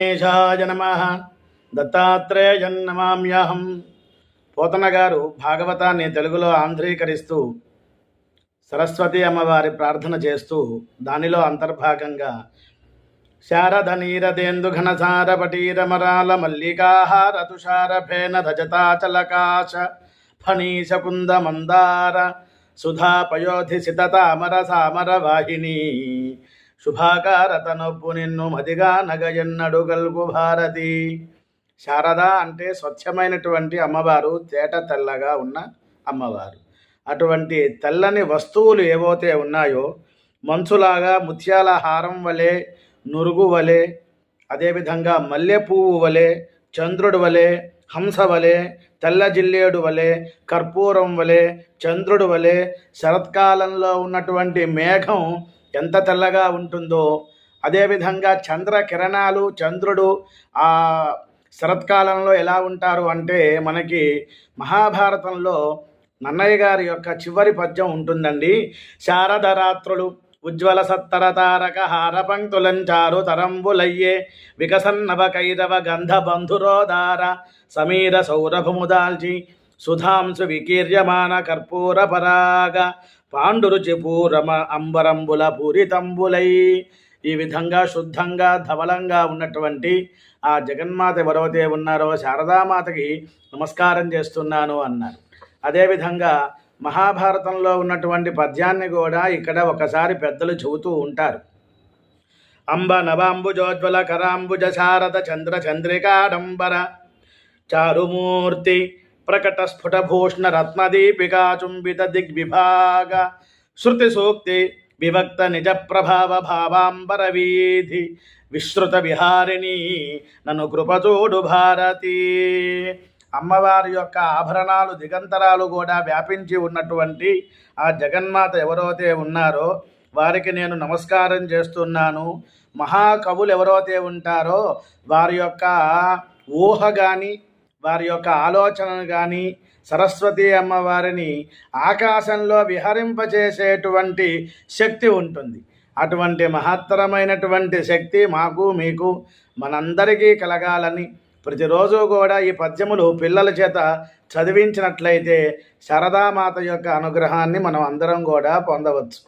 గణేశాయ నమ. దత్తాత్రేయన్నమామ్యహం పోతన గారు భాగవతాన్ని తెలుగులో ఆంధ్రీకరిస్తూ సరస్వతి అమ్మవారి ప్రార్థన చేస్తూ దానిలో అంతర్భాగంగా శారద నీరదేందు ఘనసార పటీరమరాల మల్లికాహార తుషార ఫేన ధజతాచలకాశ ఫణీశ కుంద మందార సుధా పయోధి సితత అమర సామర వాహిని శుభాకారత నొప్పు నిన్ను మదిగా నగయన్నడు గల్గు భారతి. శారద అంటే స్వచ్ఛమైనటువంటి అమ్మవారు తేట తెల్లగా ఉన్న అమ్మవారు. అటువంటి తెల్లని వస్తువులు ఏవైతే ఉన్నాయో మంచులాగా ముత్యాల హారం వలె నురుగు వలె అదేవిధంగా మల్లె పువ్వు వలె చంద్రుడు వలె హంస వలె తెల్ల జిల్లేడు వలె కర్పూరం వలె చంద్రుడు వలె శరత్కాలంలో ఉన్నటువంటి మేఘం ఎంత తెల్లగా ఉంటుందో అదేవిధంగా చంద్ర కిరణాలు చంద్రుడు ఆ శరత్కాలంలో ఎలా ఉంటారు అంటే మనకి మహాభారతంలో నన్నయ్య గారి యొక్క చివరి పద్యం ఉంటుందండి. శారద రాత్రులు ఉజ్వల సత్తర తారక హార పంక్తులంచారు తరంబులయ్యే వికసన్నవ కైరవ గంధ బంధురోదార సమీర సౌరభముదాల్చి సుధాంసు సుధాంశు వికీర్యమాన కర్పూర పరాగ పాండురుచి పూరమ అంబరంబుల పూరితంబులై. ఈ విధంగా శుద్ధంగా ధవలంగా ఉన్నటువంటి ఆ జగన్మాత ఎవరైతే ఉన్నారో శారదామాతకి నమస్కారం చేస్తున్నాను అన్నారు. అదేవిధంగా మహాభారతంలో ఉన్నటువంటి పద్యాన్ని కూడా ఇక్కడ ఒకసారి పెద్దలు చెబుతూ ఉంటారు. అంబ నవాంబుజోజ్వల కరాంబుజ శారద చంద్ర చంద్రికాడంబర చారుమూర్తి ప్రకట స్ఫుటభూషణ రత్నదీపికా చుంబిత దిగ్విభాగ శృతి సూక్తి విభక్త నిజ ప్రభావ భావాంబర వీధి విశ్రుత విహారిణి నన్ను కృపచూడు భారతి। అమ్మవారి యొక్క ఆభరణాలు దిగంతరాలు కూడా వ్యాపించి ఉన్నటువంటి ఆ జగన్మాత ఎవరైతే ఉన్నారో వారికి నేను నమస్కారం చేస్తున్నాను. మహాకవులు ఎవరైతే ఉంటారో వారి యొక్క ఊహ కానీ వారి యొక్క ఆలోచనను కానీ సరస్వతి అమ్మవారిని ఆకాశంలో విహరింపచేసేటువంటి శక్తి ఉంటుంది. అటువంటి మహత్తరమైనటువంటి శక్తి మాకు మీకు మనందరికీ కలగాలని ప్రతిరోజు కూడా ఈ పద్యములు పిల్లల చేత చదివించినట్లయితే శారదామాత యొక్క అనుగ్రహాన్ని మనం అందరం కూడా పొందవచ్చు.